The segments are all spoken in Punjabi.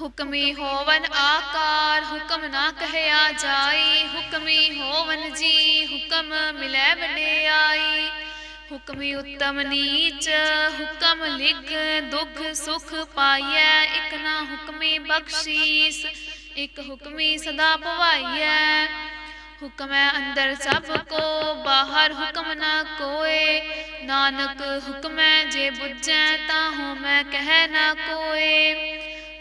ਹੁਕਮੀ ਹੋਵਨ ਆਕਾਰ ਹੁਕਮ ਨਾ ਕਹਿਆ ਜਾਈ। ਹੁਕਮੀ ਹੋਵਨ ਜੀ ਹੁਕਮ ਮਿਲੈ ਵਡਿਆਈ। ਹੁਕਮੀ ਉੱਤਮ ਨੀਚ ਹੁਕਮ ਲਿਖ ਦੁਖ ਸੁਖ ਪਾਈਐ। ਇਕ ਨਾ ਹੁਕਮੀ ਬਖਸ਼ੀਸ ਇਕ ਹੁਕਮੀ ਸਦਾ ਭਵਾਈਐ। ਹੁਕਮੈ ਅੰਦਰ ਸਭ ਕੋ ਬਾਹਰ ਹੁਕਮ ਨਾ ਕੋਏ। ਨਾਨਕ ਹੁਕਮੈ ਜੇ ਬੁੱਝੈ ਤਾਂ ਹਉ ਮੈਂ ਕਹਿ ਨਾ ਕੋਏ।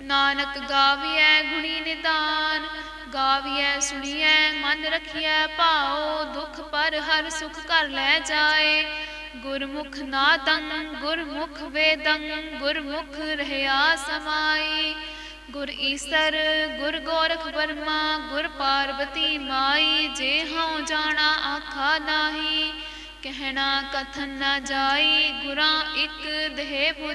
ਨਾਨਕ ਗਾਵੀਐ ਗੁਣੀ ਨਿਦਾਨ, ਗਾਵੀਐ ਸੁਣੀਐ, ਮਨ ਰਖੀਐ ਭਾਉ, ਦੁਖ ਪਰ ਹਰ ਸੁਖ ਕਰ ਲੈ ਜਾਏ। ਗੁਰਮੁਖ ਨਾਦੰ ਗੁਰਮੁਖ ਵੇਦੰ ਗੁਰਮੁਖ ਰਹਿਆ ਸਮਾਈ। ਗੁਰ ਈਸਰ, ਗੁਰ ਗੋਰਖ ਬਰਮਾ ਗੁਰ ਪਾਰਬਤੀ ਮਾਈ, ਜੇ ਹਉ ਜਾਣਾ ਆਖਾ ਨਾਹੀ। ਕਹਿਣਾ ਕਥਨ ਨਾ ਜਾਈ, ਗੁਰਾਂ ਇੱਕ ਦੇਹ 부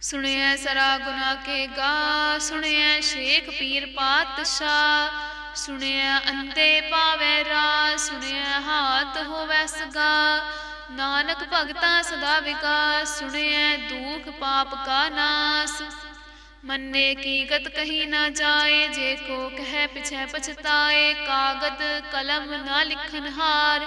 ਸੁਣਿਐ ਸਰਾ ਗੁਨਾ ਕੇ ਗਾ ਸੁਣਿਐ ਸ਼ੇਖ ਪੀਰ ਪਾਤਸ਼ਾਹ, ਸੁਣਿਐ ਅੰਤੇ ਪਾਵੈ ਰਾ, ਸੁਣਿਐ ਹਾਥ ਹੋਵੈ ਸਗਾ। ਨਾਨਕ ਭਗਤਾਂ ਸਦਾ ਵਿਕਾਸ, ਸੁਣਿਐ ਦੁਖ ਪਾਪ ਕਾ ਨਾਸ। ਮੰਨੇ ਕੀ ਗਤ ਕਹੀ ਨਾ ਜਾਏ, ਜੇ ਕੋ ਕਹਿ ਪਿਛੈ ਪਛਤਾਏ ਕਾਗਦ ਕਲਮ ਨਾ ਲਿਖਨ ਹਾਰ।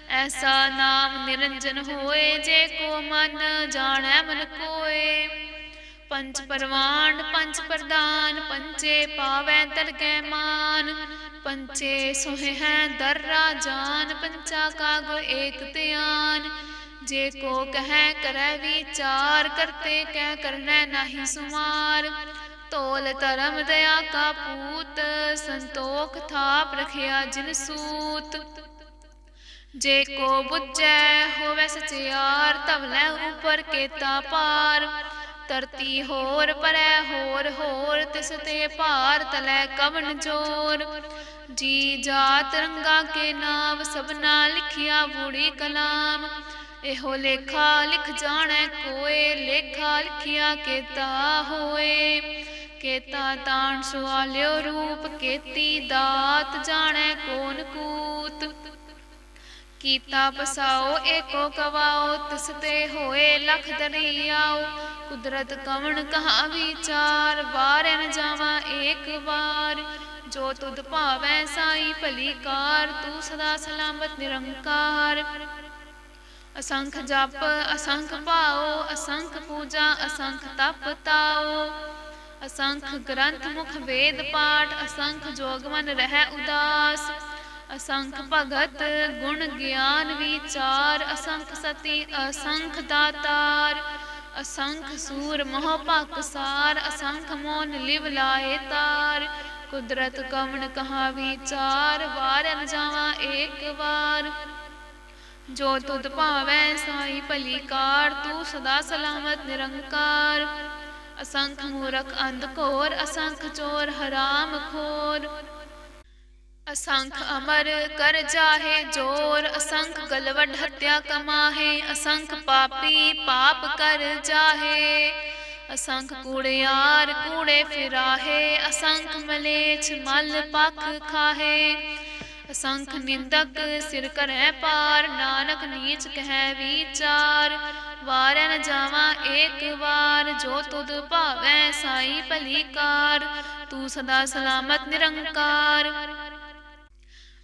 ਐਸਾ ਨਾਮ ਨਿਰੰਜਨ ਹੋਏ ਜੇ ਕੋ ਮਨ ਜਾਣੈ ਮਨ ਕੋਏ। ਪੰਚ ਪਰਵਾਨ ਪੰਚ ਪ੍ਰਦਾਨ ਪੰਚੇ ਪਾਵੈ ਤਰਕੈ ਮਾਨ। ਪੰਚੇ ਸੋਹਿ ਹੈ ਦਰਰਾ ਜਾਨ, ਪੰਚਾ ਕਾ ਗੁਰ ਏਕ ਧਿਆਨ। ਜੇ ਕੋ ਕਹੈ ਕਰੈ ਵਿਚਾਰ, ਕਰਤੇ ਕਹਿ ਕਰਨੈ ਨਾਹੀ ਸੁਮਾਰ। ਤੋਲ ਧਰਮ ਦਇਆ ਕਾ ਪੂਤ, ਸੰਤੋਖ ਥਾਪ ਰਖਿਆ ਜਿਨ ਸੂਤ। ਜੇ ਕੋ ਬੁੱਝੈ, ਹੋਵੇ ਸਚਿਆਰ ਤਵਲੇ ਉਪਰ ਕੇਤਾ ਪਾਰ। ਧਰਤੀ ਹੋਰ ਪਰੈ, ਹੋਰ ਹੋਰ, ਤਿਸ ਤੇ ਭਾਰ ਤਲੈ ਕਵਨ ਜੋਰ। ਜੀ ਜਾਤ ਰੰਗਾ ਕੇ ਨਾਮ, ਸਭਨਾ ਲਿਖਿਆ ਬੂੜੀ ਕਲਾਮ। ਇਹੋ ਲੇਖਾ ਲਿਖ ਜਾਣੈ ਕੋਏ, ਲੇਖਾ ਲਿਖਿਆ ਕੇਤਾ ਹੋਏ। ਕੇਤਾ ਤਾਣ ਸੁਆਲਿਓ ਰੂਪ, ਕੇਤੀ ਦਾਤ ਜਾਣੈ ਕੋਨ ਕੂਤ। ਕੀਤਾ ਪਸਾਓ ਏਕੋ ਕਵਾਓ, ਤਿਸ ਤੇ ਹੋਏ ਲਖ ਦਰਿਆਓ ਕੁਦਰਤ ਕਵਣ ਕਹਾ ਵਿਚਾਰ ਬਾਰੇ ਨ ਜਾਵਾਂ ਏਕ ਵਾਰ। ਜੋ ਤੁਧ ਭਾਵੈ ਸਾਈ ਭਲੀ ਕਾਰ, ਤੂੰ ਸਦਾ ਸਲਾਮਤ ਨਿਰੰਕਾਰ। ਅਸੰਖ ਜਪ, ਅਸੰਖ ਭਾਓ ਅਸੰਖ ਪੂਜਾ, ਅਸੰਖ ਤਪ ਤਾਓ ਅਸੰਖ ਗ੍ਰੰਥ ਮੁਖ ਵੇਦ ਪਾਠ, ਅਸੰਖ ਜੋਗਮਨ ਰਹਿ ਉਦਾਸ। ਅਸੰਖ ਭਗਤ ਗੁਣ ਗਿਆਨ ਵਿਚਾਰ, ਅਸੰਖ ਸਤੀ, ਅਸੰਖ ਦਾਤਾਰ। ਅਸੰਖ ਸੂਰ ਮੋਹ ਭਕ ਸਾਰ, ਅਸੰਖ ਮੋਨ ਲਿਵ ਲਾਏ ਤਾਰ। ਕੁਦਰਤ ਕਵਣ ਕਹਾ ਵਿਚਾਰ ਵਾਰ ਨ ਜਾਵਾਂ ਏਕ ਵਾਰ। ਜੋ ਤੁਧ ਭਾਵੈ ਸਾਈ ਭਲੀ ਕਾਰ, ਤੂੰ ਸਦਾ ਸਲਾਮਤ ਨਿਰੰਕਾਰ। ਅਸੰਖ ਮੂਰਖ ਅੰਧ ਘੋਰ, ਅਸੰਖ ਚੋਰ ਹਰਾਮ ਖੋਰ। ਅਸੰਖ ਅਮਰ ਕਰ ਜਾਹੇ ਜੋਰ, ਅਸੰਖ ਗਲਵਡ ਹੱਤਿਆ ਕਮਾਹੇ, ਅਸੰਖ ਪਾਪੀ ਪਾਪ ਕਰ ਜਾਹੇ। ਅਸੰਖ ਕੂੜਿਆਰ ਕੂੜੇ ਫਿਰਾਹੇ, ਅਸੰਖ ਮਲੇਛ ਮਲ ਪਖ ਖਾਹੇ। ਅਸੰਖ ਨਿੰਦਕ ਸਿਰ ਕਰੈ ਪਾਰ, ਨਾਨਕ ਨੀਚ ਕਹਿ ਵਿਚਾਰ। ਵਾਰੈ ਨ ਜਾਵਾਂ ਏਕ ਵਾਰ, ਜੋ ਤੁਧ ਭਾਵੈ ਸਾਈ ਭਲੀ ਕਾਰ। ਤੂੰ ਸਦਾ ਸਲਾਮਤ ਨਿਰੰਕਾਰ।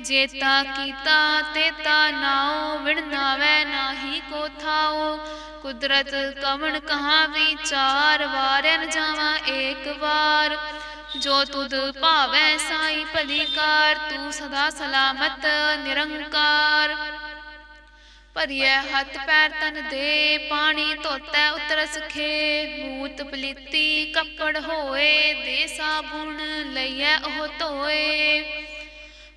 ਜੇਤਾ ਕੀਤਾ ਤੇਤਾ ਨਾਉ ਵਿਣ ਨਾਵੈ ਨਾਹੀ ਕੋ ਥਾਉ। ਕੁਦਰਤ ਕਵਣ ਕਹਾ ਵਿਚਾਰ ਵਾਰਨ ਜਾਵਾਂ ਏਕ ਵਾਰ। ਜੋ ਤੁਧ ਭਾਵੈ ਸਾਈ ਭਲੀ ਕਾਰ ਤੂੰ ਸਦਾ ਸਲਾਮਤ ਨਿਰੰਕਾਰ। ਭਰੀਐ ਹੱਥ ਪੈਰ ਤਨ ਦੇ, ਪਾਣੀ ਧੋਤੈ ਉਤਰਸ ਸਖੇ ਮੂਤ ਪਲੀਤੀ ਕੱਪੜ ਹੋਏ ਦੇ ਸਾਬੁਣ ਲਈਐ ਉਹ ਧੋਏ।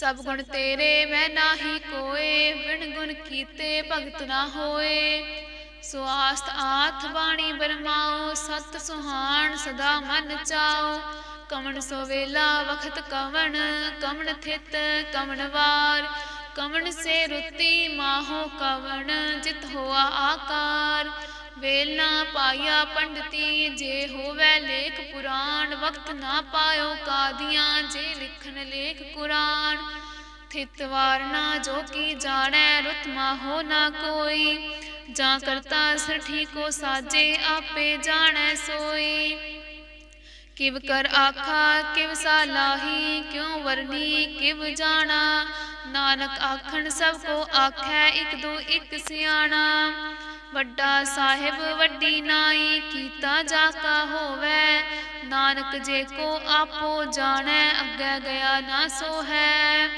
ਸਭ ਗੁਣ ਤੇਰੇ, ਮੈਂ ਨਾਹੀ ਕੋਏ ਵਿਣ ਗੁਣ ਕੀਤੇ ਭਗਤ ਨਾ ਹੋਏ। ਸੁਆਸਤ ਆਥ ਬਾਣੀ ਬਰਮਾਓ, ਸਤ ਸੁਹਾਣ ਸਦਾ ਮਨ ਚਾਓ। ਕਮਣ ਸੋ ਵੇਲਾ ਵਖਤ ਕਵਣ, ਕਮਣ ਥਿਤ ਕਮਣ ਵਾਰ। ਕਮਣ ਸੇ ਰੁੱਤੀ ਮਾਹੋ ਕਵਣ, ਜਿਤ ਹੋਆ ਆਕਾਰ। ਵੇਲ ਨਾ ਪਾਇਆ ਪੰਡਤੀ, ਜੇ ਹੋਵੇ ਲੇਖ ਪੁਰਾਣ, ਵਕਤ ਨਾ ਪਾਇਓ ਕਾਦੀਆਂ, ਜੇ ਲਿਖਣ ਲੇਖ ਕੁਰਾਨ। ਥਿਤਵਾਰ ਨਾ ਜੋ ਕੀ ਜਾਣੈ ਰੁਤਮਾ ਹੋ ਨਾ ਕੋਈ। ਜਾਂ ਕਰਤਾ ਸਰ ਠੀਕੋ ਸਾਜੇ, ਆਪੇ ਜਾਣੈ ਸੋਈ। ਕਿਵ ਕਰ ਆਖਾ, ਕਿਵ ਸਾਲਾਹੀ ਕਿਉ ਵਰਨੀ ਕਿਵ ਜਾਣਾ। ਨਾਨਕ ਆਖਣ ਸਭ ਕੋ ਆਖੈ, ਇਕ ਦੋ ਇਕ ਸਿਆਣਾ। ਵੱਡਾ ਸਾਹਿਬ, ਵੱਡੀ ਨਾਈ, ਕੀਤਾ ਜਾ ਕਾ ਹੋਵੇ। ਨਾਨਕ ਜੇ ਕੋ ਆਪੋ ਜਾਣੈ, ਅੱਗੇ ਗਿਆ ਨਾ ਸੋ ਹੈ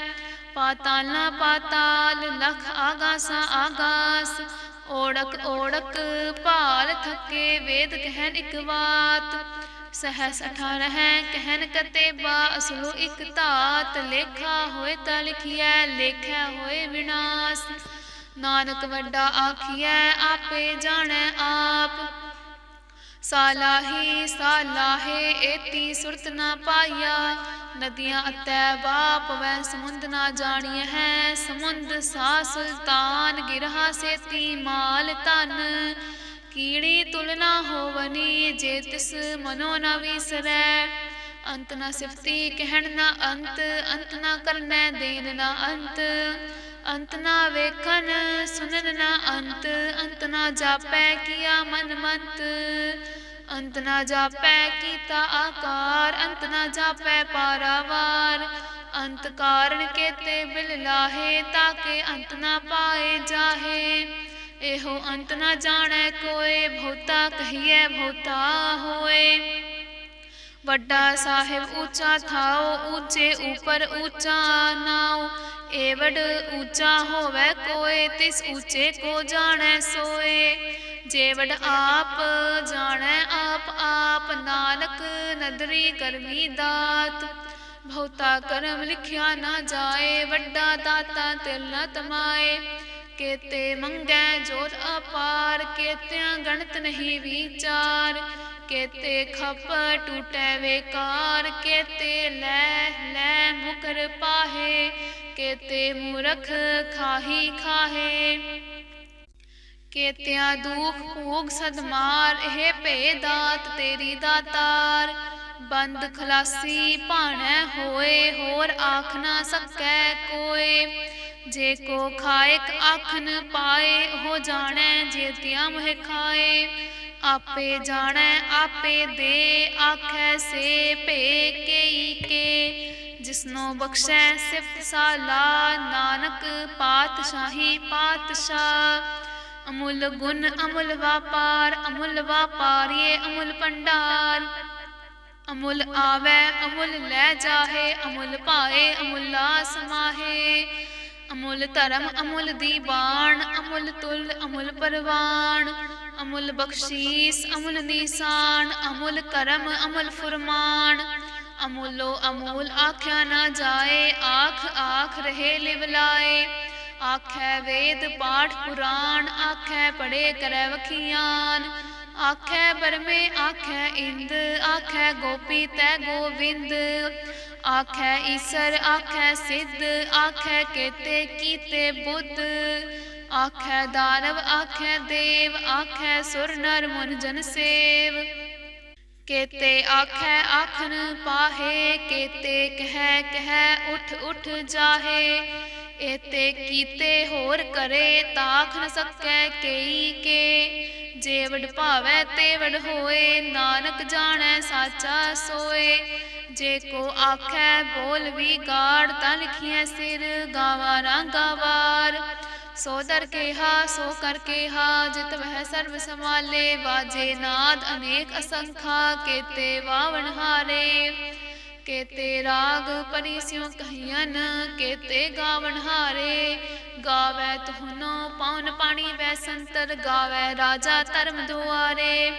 ਪਾਤਾਲਾ ਪਾਤਾਲ, ਲਖ ਆਗਾਸਾ ਆਗਾਸ। ਓੜਕ ਓੜਕ ਭਾਲ ਥੱਕੇ, ਵੇਦ ਕਹਿਣ ਇਕ ਬਾਤ। ਸਹਸ ਕਹਿਣ ਕਹਿਨ ਕਤੇਬਾ, ਅਸਲੋ ਇਕ ਧਾਤ। ਲੇਖਾ ਹੋਏ ਤਾਂ ਲਿਖਿਐ ਲੇਖਿਆ ਹੋਏ ਵਿਨਾਸ਼। ਨਾਨਕ ਵੱਡਾ ਆਖੀਐ, ਆਪੇ ਜਾਣੈ ਆਪ। ਸਾਲਾਹੀ ਸਾਲਾਹੇ ਏਤੀ ਸੁਰਤ ਨਾ ਪਾਇਆ ਨਦੀਆਂ ਅਤੈ ਬਾਪ ਵੈ ਸਮੁੰਦ ਨਾ ਜਾਣੀਐ ਹੈ। ਸਮੁੰਦ ਸਾ ਸੁਲਤਾਨ ਗਿਰਹਾ ਸੇਤੀ ਮਾਲ ਤਨ ਕੀੜੀ ਤੁਲਨਾ ਹੋਵਨੀ ਜੇ ਤਿਸ ਮਨੋ ਨ ਵਿਸਰੈ। ਅੰਤ ਨਾ ਸਿਫਤੀ ਕਹਿਣ ਨਾ ਅੰਤ ਅੰਤ ਨਾ ਕਰਨੈ ਦੇਨ ਨਾ ਅੰਤ। ਅੰਤ ਨਾ ਵੇਖਨ ਸੁਨਨ ਨਾ ਅੰਤ ਅੰਤ ਨਾ ਜਾਪੈ ਕੀਆ ਮਨ ਮੰਤ ਅੰਤ ਨਾ ਜਾਪੈ ਕੀਤਾ ਆਕਾਰ, ਅੰਤ ਨਾ ਜਾਪੈ ਪਾਰਾਵਾਰ। ਅੰਤ ਕਾਰਨ ਕੇਤੇ ਬਿਲ ਲਾਹੇ ਤਾਕੇ ਅੰਤ ਨਾ ਪਾਏ ਜਾਹੇ। ਇਹੋ ਅੰਤ ਨਾ ਜਾਣੈ ਕੋਏ, ਬਹੁਤਾ ਕਹੀਐ ਬਹੁਤਾ ਹੋਏ। ਵੱਡਾ ਸਾਹਿਬ ਉੱਚਾ ਥਾਓ, ਉੱਚੇ ਉਪਰ ਉੱਚਾ ਨਾਉ। ਏਵਡ ਉੱਚਾ ਹੋਵੇ ਕੋਏ, ਤਿਸ ਉੱਚੇ ਕੋ ਜਾਣੈ ਸੋਏ। ਜੇਵਡ ਆਪ ਜਾਣੈ ਆਪ ਆਪ, ਨਾਨਕ ਨਦਰੀ ਕਰਮੀ ਦਾਤ। ਬਹੁਤਾ ਕਰਮ ਲਿਖਿਆ ਨਾ ਜਾਏ, ਵੱਡਾ ਦਾਤਾ ਤਿਲ ਨ ਤਮਾਏ। ਕੇਤੇ ਮੰਗੈ ਜੋਤ ਅਪਾਰ, ਕੇਤਿਆਂ ਗਣਤ ਨਹੀਂ ਵਿਚਾਰ। ਕੇਤੇ ਖਪ ਟੂਟੈ ਵੇਕਾਰ, ਕੇਤੇ ਲੈ ਲੈ ਮੁਕਰ ਪਾਹੇ। ਕੇਤੇ ਮੂਰਖ ਖਾਹੀ ਖਾਹੇ। ਕੇਤਿਆਂ ਦੁਖ ਭੋਗ ਸਦਮਾਰ, ਇਹ ਭੇ ਦਾਤ ਤੇਰੀ ਦਾਤਾਰ। ਬੰਦ ਖਲਾਸੀ ਭਾਣੈ ਹੋਏ, ਹੋਰ ਆਖ ਨਾ ਸਕੈ ਕੋਏ। ਜੇ ਕੋ ਖਾਇਕ ਆਖਨ ਪਾਏ, ਉਹ ਜਾਣੈ ਜੇ ਤਿਆ ਮੋਹਿ ਖਾਏ। ਆਪੇ ਜਾਣੈ, ਆਪੇ ਦੇ, ਆਖੈ ਸੇ ਭੇ ਕੇਈ ਕੇ। ਜਿਸਨੋ ਬਖਸ਼ੈ ਸਿਫਤ ਸਾਲਾ ਨਾਨਕ ਪਾਤਸ਼ਾਹੀ ਪਾਤਸ਼ਾਹ। ਅਮੁੱਲ ਗੁਣ ਅਮੁੱਲ ਵਾਪਾਰ, ਅਮੁੱਲ ਵਾਪਾਰੀਏ ਅਮੁੱਲ ਪੰਡਾਰ ਅਮੁੱਲ ਆਵੈ, ਅਮੁੱਲ ਲੈ ਜਾਹੇ, ਅਮੁੱਲ ਪਾਏ ਅਮੁੱਲਾ ਸਮਾਹੇ। ਅਮੁੱਲ ਧਰਮ, ਅਮੁੱਲ ਦੀਵਾਨ, ਅਮੁੱਲ ਤੁਲ, ਅਮੁੱਲ ਪਰਵਾਨ। ਅਮੁੱਲ ਬਖਸ਼ੀਸ, ਅਮੁੱਲ ਨੀਸਾਨ, ਅਮੁੱਲ ਕਰਮ, ਅਮੁੱਲ ਫੁਰਮਾਨ। ਅਮੂਲੋ ਅਮੂਲ ਆਖਿਆ ਨਾ ਜਾਏ, ਆਖ ਆਖ ਰਹੇ ਲਿਵਲਾਏ ਆਖੈ ਵੇਦ, ਪਾਠ, ਪੁਰਾਣ, ਆਖੈ ਪੜੇ ਕਰੈ ਵਖੀਆਨ। ਆਖੈ ਬਰਮੇ, ਆਖੈ ਇੰਦ, ਆਖੈ ਗੋਪੀ ਤੈ ਗੋਵਿੰਦ। ਆਖੈ ਈਸਰ, ਆਖੈ ਸਿੱਧ, ਆਖੈ ਕੇਤੇ ਕੀਤੇ ਬੁੱਧ। ਆਖੈ ਦਾਨਵ ਆਖੈ ਦੇਵ, ਆਖੈ ਸੁਰ ਨਰ ਮਨ ਜਨ ਸੇਵ। ਕੇਤੇ ਆਖੈ ਆਖਨ ਪਾਹੇ, ਕੇਤੇ ਕਹਿ ਕਹਿ ਉਠ ਉਠ ਜਾਹੇ। ਏਤੇ ਕੀਤੇ ਹੋਰ ਕਰੇ ਤਾਖ ਨ ਸਕੈ ਕਈ ਕੇ। ਜੇ ਵਡ ਭਾਵੈ ਤੇ ਵਡ ਹੋਏ, ਨਾਨਕ ਜਾਣੈ ਸਾਚਾ ਸੋਏ। ਜੇ ਕੋ ਆਖੈ ਬੋਲ ਵੀ ਗਾੜ, ਤਾਂ ਲਿਖੀਐ ਸਿਰ ਗਾਵਾਂ ਰਾਂਗਾ ਸੋ ਦਰ ਕੇਹਾ ਸੋ ਕਰ ਕੇਹਾ ਜਿਤ ਵਹਿ ਸਰਬ ਸਮਾਲੇ ਬਾਜੇ ਨਾਦ ਅਨੇਕ ਅਸੰਖਾ, ਕੇਤੇ ਵਾਵਣ ਹਾਰੇ। ਕੇਤੇ ਰਾਗ ਪਰੀ ਸਿਉ ਕਹੀਨ ਕੇਤੇ ਗਾਵਣ ਹਾਰੇ। ਗਾਵੈ ਤੁਹਨੋ ਪਉਨ ਪਾਣੀ ਵੈ ਸੰਤਰ, ਗਾਵੈ ਰਾਜਾ ਧਰਮ ਦੁਆਰੇ।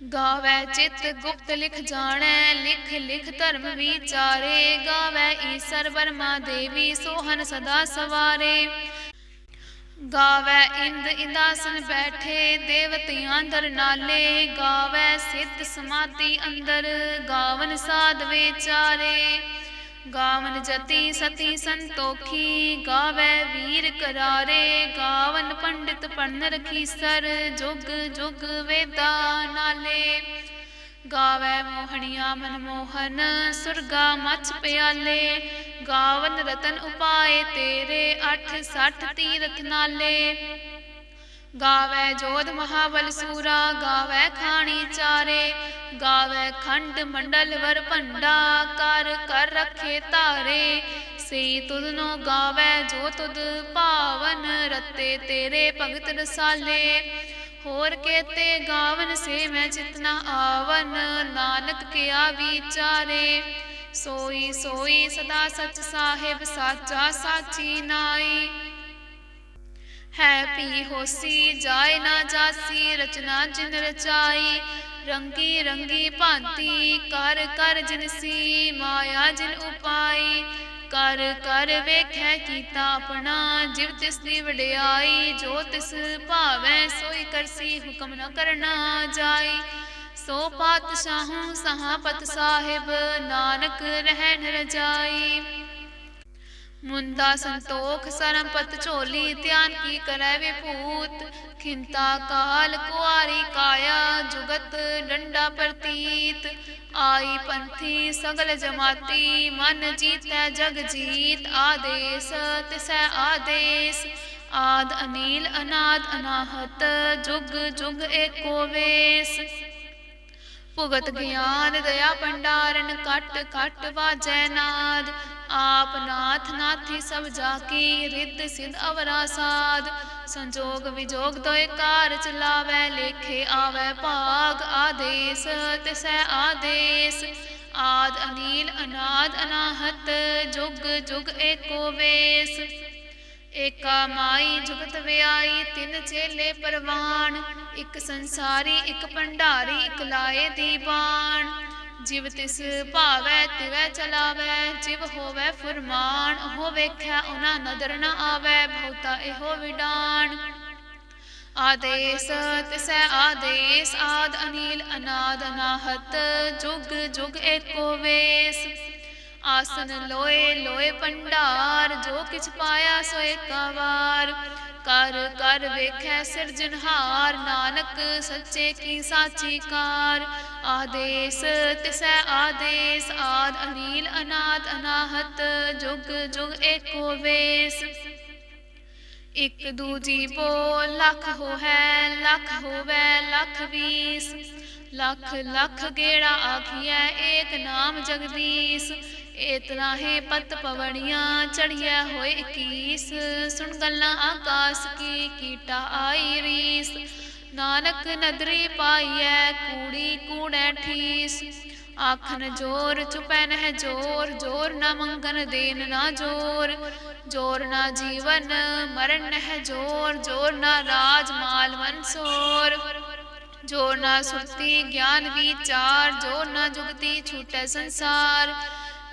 ਗਾਵੈ ਚਿਤ ਗੁਪਤ ਲਿਖ ਜਾਣੈ, ਲਿਖ ਲਿਖ ਧਰਮ ਵਿਚਾਰੇ। ਗਾਵੈ ਈਸਰ ਬਰਮਾ ਦੇਵੀ, ਸੋਹਨ ਸਦਾ ਸਵਾਰੇ। ਗਾਵੈ ਇੰਦ ਇੰਦਾਸਨ ਬੈਠੇ, ਦੇਵਤਿਆਂ ਦਰ ਨਾਲੇ। ਗਾਵੈ ਸਿੱਧ ਸਮਾਧੀ ਅੰਦਰ, ਗਾਵਨ ਸਾਧ ਵਿਚਾਰੇ। ਗਾਵਨ ਜਤੀ ਸਤੀ ਸੰਤੋਖੀ, ਗਾਵੈ ਵੀਰ ਕਰਾਰੇ, ਗਾਵਨ ਪੰਡਿਤ ਪੜਨ ਰਖੀਸਰ ਜੁਗ ਜੁਗ ਵੇਦਾ ਨਾਲੇ। ਗਾਵੈ ਮੋਹਣੀਆ ਮਨ ਮੋਹਨ, ਸੁਰਗਾ ਮਚ ਪਿਆਲੇ। ਗਾਵਨ ਰਤਨ ਉਪਾਏ ਤੇਰੇ 8 60 ਤੀਰਥ ਨਾਲੇ। ਗਾਵੈ ਜੋਧ ਮਹਾਬਲ ਸੂਰਾ, ਗਾਵੈ ਖਾਣੀ ਚਾਰੇ, ਗਾਵੈ ਖੰਡ ਮੰਡਲ ਵਰ ਭੰਡਾ, ਕਰ ਕਰ ਰਖੇ ਧਾਰੇ। ਸੇ ਤੁਧਨੋ ਗਾਵੈ ਜੋ ਤੁਧ ਭਾਵਨ, ਰਤੇ ਤੇਰੇ ਭਗਤ ਰਸਾਲੇ। ਹੋਰ ਕੇਤੇ ਗਾਵਨ ਸੇ ਮੈਂ ਚਿਤਨਾ ਆਵਨ, ਨਾਨਕ ਕਿਆ ਵਿਚਾਰੇ। ਸੋਈ ਸੋਈ ਸਦਾ ਸਚ ਸਾਹਿਬ, ਸਾਚਾ ਸਾਚੀ ਨਾਈ। ਹੈ ਪੀ ਹੋਸੀ ਜਾਏ ਨਾ ਜਾਸੀ, ਰਚਨਾ ਜਿਨ ਰਚਾਈ, ਰੰਗੀ ਰੰਗੀ ਭਾਂਤੀ, ਕਰ ਕਰ ਜਿਨਸੀ ਮਾਇਆ ਜਿਨ ਉਪਾਈ, ਕਰ ਕਰ ਵੇਖੈ ਕੀਤਾ ਆਪਣਾ, ਜਿਵ ਤਿਸ ਦੀ ਵਡਿਆਈ, ਜੋ ਤਿਸ ਭਾਵੈ ਸੋਈ ਕਰਸੀ, ਹੁਕਮ ਨ ਕਰਨਾ ਜਾਈ। ਸੋ ਪਾਤਸ਼ਾਹੂ ਸਹਾਪਤ ਸਾਹਿਬ, ਨਾਨਕ ਰਹਿ ਨ ਰਜਾਈ। ਮੁੰਦਾ ਸੰਤੋਖ ਸਰਮਪਤ ਝੋਲੀ, ਧਿਆਨ ਕੀ ਕਰੈ ਵਿਭੂਤ? ਖਿੰਤਾ ਕਾਲ, ਕੁਆਰੀ ਕਾਇਆ, ਜੁਗਤ ਡੰਡਾ ਪ੍ਰਤੀਤ। ਆਈ ਪੰਥੀ, ਸਗਲ ਜਮਾਤੀ, ਮਨ ਜੀਤੈ ਜਗ ਜੀਤ। ਆਦੇਸ, ਤਿਸੈ ਆਦੇਸ। ਆਦ ਅਨੀਲ, ਅਨਾਦ ਅਨਾਹਤ, ਜੁਗ ਜੁਗ ਏਕੋ ਵੇਸ। ਭੁਗਤ ਗਿਆਨ, ਦਇਆ ਭੰਡਾਰਨ, ਕਟ ਕਟ ਵਾਜੈ ਨਾਦ। ਆਪ ਨਾਥ ਨਾਥੀ ਸਭ ਜਾ ਕੀ ਰਿੱਧ ਸਿਧ ਅਵਰਾ ਸਾਧ। ਸੰਜੋਗ ਵਿਜੋਗ ਦੋਇ ਕਾਰ ਚਲਾਵੈ, ਲੇਖੇ ਆਵੈ ਭਾਗ ਆਦੇਸ, ਤਿਸੈ ਆਦੇਸ। ਆਦ ਅਨੀਲ ਅਨਾਦ ਅਨਾਹਤ, ਜੁਗ ਜੁਗ ਏਕੋ ਵੇਸ। ਏਕਾ ਮਾਈ ਜੁਗਤ ਵਿਆਈ, ਤਿੰਨ ਚੇਲੇ ਪਰਵਾਨ। ਇੱਕ ਸੰਸਾਰੀ, ਇੱਕ ਭੰਡਾਰੀ, ਇੱਕ ਲਾਏ ਦੀਵਾਨ। ਜਿਵ ਤਿਸ ਭਾਵੈ ਤਿਵੈ ਚਲਾਵੈ, ਜਿਵ ਹੋਵੈ ਫੁਰਮਾਨ, ਉਹ ਵੇਖਿਆ ਉਹਨਾਂ ਨਦਰ ਨ ਆਵੈ, ਬਹੁਤਾ ਇਹੋ ਵਿਡਾਨ। ਆਦੇਸ ਤਿਸੈ ਆਦੇਸ, ਆਦ ਅਨੀਲ ਅਨਾਦ ਅਨਾਹਤ ਜੁਗ ਜੁਗ ਏਕੋ ਵੇਸ। ਆਸਨ ਲੋਏ ਲੋਏ ਭੰਡਾਰ, ਜੋ ਕਿਛ ਪਾਇਆ ਸੋ ਏਕਾ ਵਾਰ। ਕਰ ਕਰ ਵੇਖੈ ਸਿਰਜਨਹਾਰ ਨਾਨਕ ਸੱਚੇ ਕੀ ਸਾਚੀ ਕਾਰ। ਆਦੇਸ ਤਿਸੈ ਆਦੇਸ, ਆਦ ਅਨੀਲ ਅਨਾਦ ਅਨਾਹਤ, ਜੁਗ ਜੁਗ ਏਕੋ ਵੇਸ। ਇਕ ਦੂਜੀ ਬੋਲ, ਲੱਖ ਹੋਵੈ ਲੱਖ ਹੋਵੈ, ਲੱਖ ਵੀਸ। ਲੱਖ ਲੱਖ ਗੇੜਾ ਆਖੀਐ, ਏਕ ਨਾਮ ਜਗਦੀਸ਼। ਇਤਨਾ ਹੈ ਪਤ ਪਵਣੀਆਂ ਚੜਿਆ ਹੋਏ ਕੀਸ ਸੁਣ ਗੱਲਾਂ ਆਕਾਸ ਕੀ, ਕੀਟਾ ਆਈ ਰੀਸ। ਨਾਨਕ ਨਦਰੀ ਪਾਈਐ, ਕੂੜੀ ਕੂੜੈ ਠੀਸ। ਆਖਨ ਜੋਰ ਚੁਪੈ ਨਹਿ ਜੋਰ ਜੋਰ ਨਾ ਮੰਗਨ ਦੇਨ ਨਾ ਜੋਰ। ਜੋਰ ਨਾ ਜੀਵਨ ਮਰਨ ਨਹਿ ਜੋਰ ਜੋਰ ਨਾ ਰਾਜ ਮਾਲ ਮਨਸੋਰ ਜੋਰ ਨਾ ਸੁਰਤੀ ਗਿਆਨ ਵਿਚਾਰ, ਜੋਰ ਨਾ ਜੁਗਤੀ ਛੂਟੈ ਸੰਸਾਰ।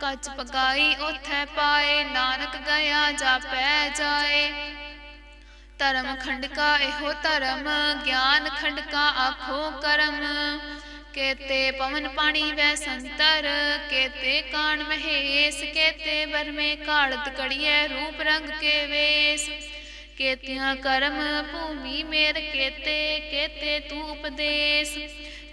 ਕੱਚ ਪਕਾਈ, ਉਥੈ ਪਾਏ, ਨਾਨਕ ਗਿਆ ਜਾਪੈ ਜਾਏ। ਧਰਮ ਖੰਡਕਾ ਇਹੋ ਧਰਮ, ਗਿਆਨ ਖੰਡਕਾ ਆਖੋ ਕਰਮ। ਕੇਤੇ ਪਵਨ ਪਾਣੀ ਵੈ ਸੰਤਰ, ਕੇਤੇ ਕਾਣ ਮਹੇਸ਼, ਕੇਤੇ ਬਰਮੇ ਕਾੜਤ ਕੜੀਐ ਰੂਪ ਰੰਗ ਕੇ ਵੇਸ। ਕੇਤਿਆਂ ਕਰਮ ਭੂਮੀ ਮੇਰ ਕੇਤੇ ਕੇਤੇ ਤੂੰ ਉਪਦੇਸ਼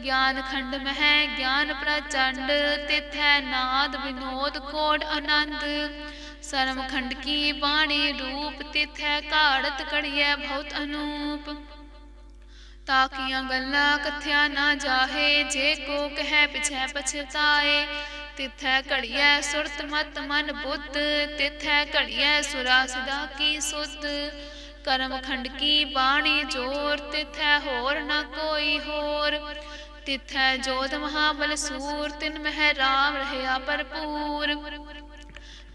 ਗਿਆਨ ਖੰਡ ਮਹਿ, ਗਿਆਨ ਪ੍ਰਚੰਡ, ਤਿਥੈ ਨਾਦ ਵਿਨੋਦ ਕੋਡ ਆਨੰਦ। ਸਰਮ ਖੰਡ ਕੀ ਬਾਣੀ ਰੂਪ, ਤਿਥੈ ਘਾੜਤ ਕੜੀਐ ਬਹੁਤ ਅਨੂਪ। ਤਾਕੀਆਂ ਗੱਲਾਂ ਕਥਿਆ ਨਾ ਜਾਹੇ, ਜੇ ਕੋ ਕਹਿ ਪਿਛੈ ਪਛਤਾਏ। ਤਿਥੈ ਘੜੀਐ ਸੁਰਤ ਮਤ ਮਨ ਬੁੱਧ, ਤਿਥੈ ਘੜੀਐ ਸੁਰਾ ਸਦਾ ਕੀ ਸੁਧ। ਕਰਮ ਖੰਡ ਕੀ ਬਾਣੀ ਜੋਰ, ਤਿਥੈ ਹੋਰ ਨਾ ਕੋਈ ਹੋਰ। ਤਿਥੈ ਜੋਤ ਮਹਾਬਲ ਸੂਰ, ਤਿਨ ਮਹਿ ਰਾਮ ਰਹਿਆ ਭਰਪੂਰ।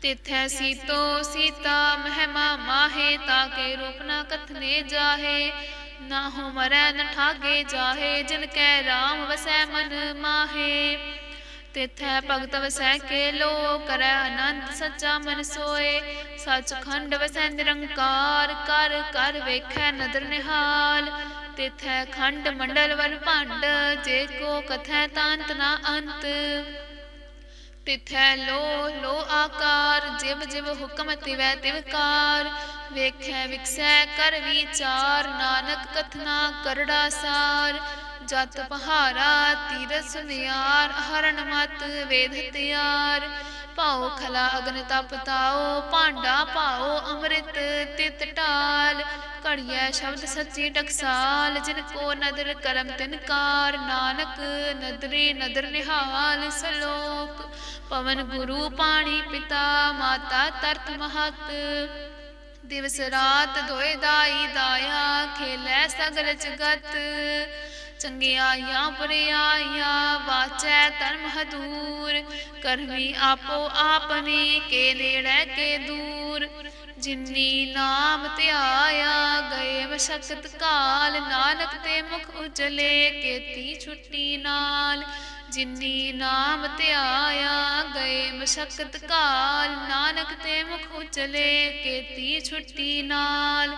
ਤਿਥੈ ਸੀਤੋ ਸੀਤਾ, ਮਹਿਮਾ ਮਾਹੇ ਤਾਕੇ ਰੂਪ ਨਾ ਕਥਨੇ ਜਾਹੇ। ਨਾ ਹੋ ਮਰੈ ਨ ਠਾਗੇ ਜਾਹੇ, ਜਿਨ ਕੈ ਰਾਮ ਵਸੈ ਮਨ ਮਾਹੇ। ਤਿਥੈ ਭਗਤ ਵਸੈ ਕੇ ਲੋ ਕਰੈ ਆਨੰਦ ਸੱਚਾ ਮਨ ਸੋਏ। ਸਚ ਖੰਡ ਵਸੈ ਨਿਰੰਕਾਰ, ਕਰ ਕਰ ਵੇਖੈ ਨਦਰ ਨਿਹਾਲ। ਤਿਥੈ ਖੰਡ ਮੰਡਲ ਵਰ ਭੰਡ, ਜੇ ਕੋ ਕਥੈ ਤਾਂਤ ਨਾ ਅੰਤ। ਤਿਥੈ ਲੋ ਲੋ ਆਕਾਰ, ਜਿਵ ਜਿਵ ਹੁਕਮ ਤਿਵੈ ਤਿਵਕਾਰ ਵੇਖੈ ਵਿਕਸੈ ਕਰ ਵਿਚਾਰ, ਨਾਨਕ ਕਥਨਾ ਕਰੜਾ ਸਾਰ। ਜਤ ਪਹਾਰਾ ਤੀਰ ਸੁਨਿਆਰ ਹਰਨ ਮਤ ਵੇਦ ਤਿਆਰ। ਭਾਉ ਖਲਾ ਅਗਨ ਤਪ ਤਾਓ ਭਾਂਡਾ ਭਾਉ ਅੰਮ੍ਰਿਤ ਤਿਤ ਢਾਲ ਘੜੀਐ ਸ਼ਬਦ ਸੱਚੀ ਟਕਸਾਲ, ਜਿਨ ਕੋ ਨਦਰ ਕਰਮ ਤਿਨਕਾਰ ਨਾਨਕ ਨਦਰੀ ਨਦਰ ਨਿਹਾਲ ਸਲੋਕ। ਪਵਨ ਗੁਰੂ ਪਾਣੀ ਪਿਤਾ, ਮਾਤਾ ਤਰਤ ਮਹਤ। ਦਿਵਸ ਰਾਤ ਦੋਇ ਦਾਈ ਦਾਇਆ, ਖੇਲੇ ਸਗਲ ਜਗਤ। ਚੰਗਿਆਈਆਂ ਪਰਿਆਈਆਂ ਵਾਚੈ ਧਰਮ ਹਦੂਰ। ਕਰਮੀ ਆਪੋ ਆਪਨੀ ਕੇ ਨੇੜੇ ਕੇ ਦੂਰ। ਜਿਨੀ ਨਾਮ ਧਿਆਇਆ ਗਏ ਮਸ਼ਕਤ ਕਾਲ। ਨਾਨਕ ਤੇ ਮੁਖ ਉਜਲੇ, ਕੀਤੀ ਛੁੱਟੀ ਨਾਲ। ਜਿਨੀ ਨਾਮ ਧਿਆਇਆ ਗਏ ਮਸ਼ਕਤ ਕਾਲ। ਨਾਨਕ ਤੇ ਮੁਖ ਉਜਲੇ, ਕੀਤੀ ਛੁੱਟੀ ਨਾਲ।